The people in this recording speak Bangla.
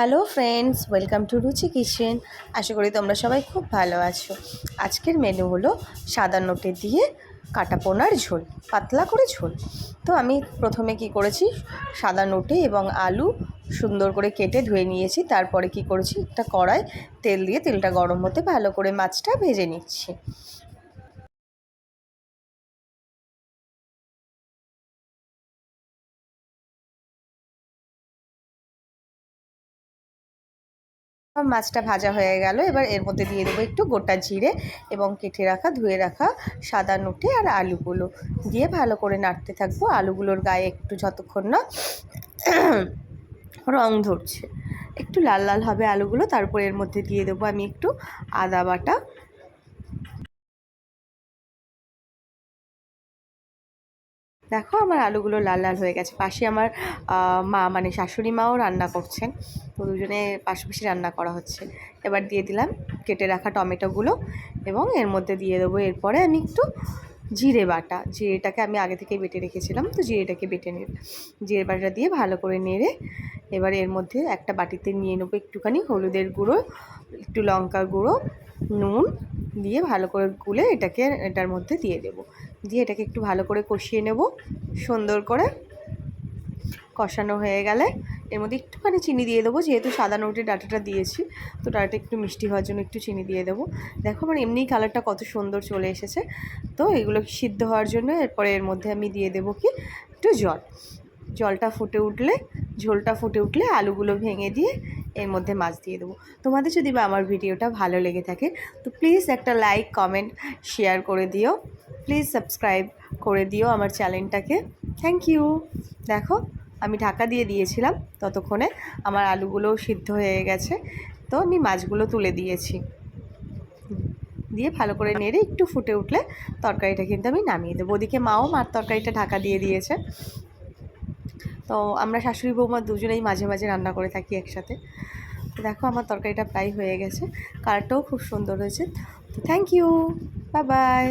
Hello friends, welcome to Ruchi kitchen. আশা করি তোমরা সবাই খুব ভালো আছো। আজকের মেনু হলো সাদা নোটে দিয়ে কাটা পোনার ঝোল, পাতলা করে ঝোল। তো আমি প্রথমে কি করেছি? সাদা নোটে এবং আলু সুন্দর করে কেটে ধুয়ে নিয়েছি। তারপরে কি করেছি? একটা কড়াই তেল দিয়ে তেলটা গরম হতে ভালো করে মাছটা ভেজে নিচ্ছি। মাছটা ভাজা হয়ে গেল। এবার এর মধ্যে দিয়ে দেবো একটু গোটা জিরে এবং কেটে রাখা, ধুয়ে রাখা সাদা নুটে আর আলুগুলো। দিয়ে ভালো করে নাড়তে থাকব। আলুগুলোর গায়ে একটু যতক্ষণ না রং ধরছে। একটু লাল লাল হবে আলুগুলো। তারপর এর মধ্যে দিয়ে দেবো আমি একটু আদা বাটা দেখো আমার আলুগুলো লাল লাল হয়ে গেছে। পাশে আমার মা মানে শাশুড়ি মাও রান্না করছেন। তো দুজনে পাশাপাশি রান্না করা হচ্ছে। এবার দিয়ে দিলাম কেটে রাখা টমেটোগুলো এবং এর মধ্যে দিয়ে দেবো। এরপরে আমি একটু জিরে বাটা। জিরেটাকে আমি আগে থেকেই বেটে রেখেছিলাম, তো জিরেটাকে বেটে নেব। জিরে বাটাটা দিয়ে ভালো করে নেড়ে এবার এর মধ্যে একটা বাটিতে নিয়ে নেব একটুখানি হলুদের গুঁড়ো, একটু লঙ্কার গুঁড়ো, নুন দিয়ে ভালো করে গুলে এটাকে এটার মধ্যে দিয়ে দেব। দিয়ে এটাকে একটু ভালো করে কষিয়ে নেব। সুন্দর করে কষানো হয়ে গেলে এর মধ্যে একটুখানি চিনি দিয়ে দেবো, যেহেতু সাদা নোটে ডাটাটা দিয়েছি, তো ডাটাটা একটু মিষ্টি হওয়ার জন্য একটু চিনি দিয়ে দেবো। দেখো আমার এমনিই কালারটা কত সুন্দর চলে এসেছে। তো এগুলো সিদ্ধ হওয়ার জন্য? এরপরে এর মধ্যে আমি দিয়ে দেবো কি? একটু জল। জলটা ফুটে উঠলে, ঝোলটা ফুটে উঠলে আলুগুলো ভেঙে দিয়ে এর মধ্যে মাছ দিয়ে দেবো। তোমাদের যদি বা আমার ভিডিওটা ভালো লেগে থাকে, তো প্লিজ একটা লাইক কমেন্ট শেয়ার করে দিও। প্লিজ সাবস্ক্রাইব করে দিও আমার চ্যানেলটাকে। থ্যাংক ইউ দেখো, আমি ঢাকা দিয়ে দিয়েছিলাম, ততক্ষণে আমার আলুগুলোও সিদ্ধ হয়ে গেছে। তো আমি মাছগুলো তুলে দিয়েছি। দিয়ে ভালো করে নেড়ে একটু ফুটে উঠলে তরকারিটা কিন্তু আমি নামিয়ে দেবো। ওদিকে মাও মার তরকারিটা ঢাকা দিয়ে দিয়েছে। তো আমরা শাশুড়ি বৌমা দুজনেই মাঝে মাঝে রান্না করে থাকি একসাথে। তো দেখো আমার তরকারিটা প্রায় হয়ে গেছে। কালারটাও খুব সুন্দর হয়েছে। তো থ্যাংক ইউ বাই বাই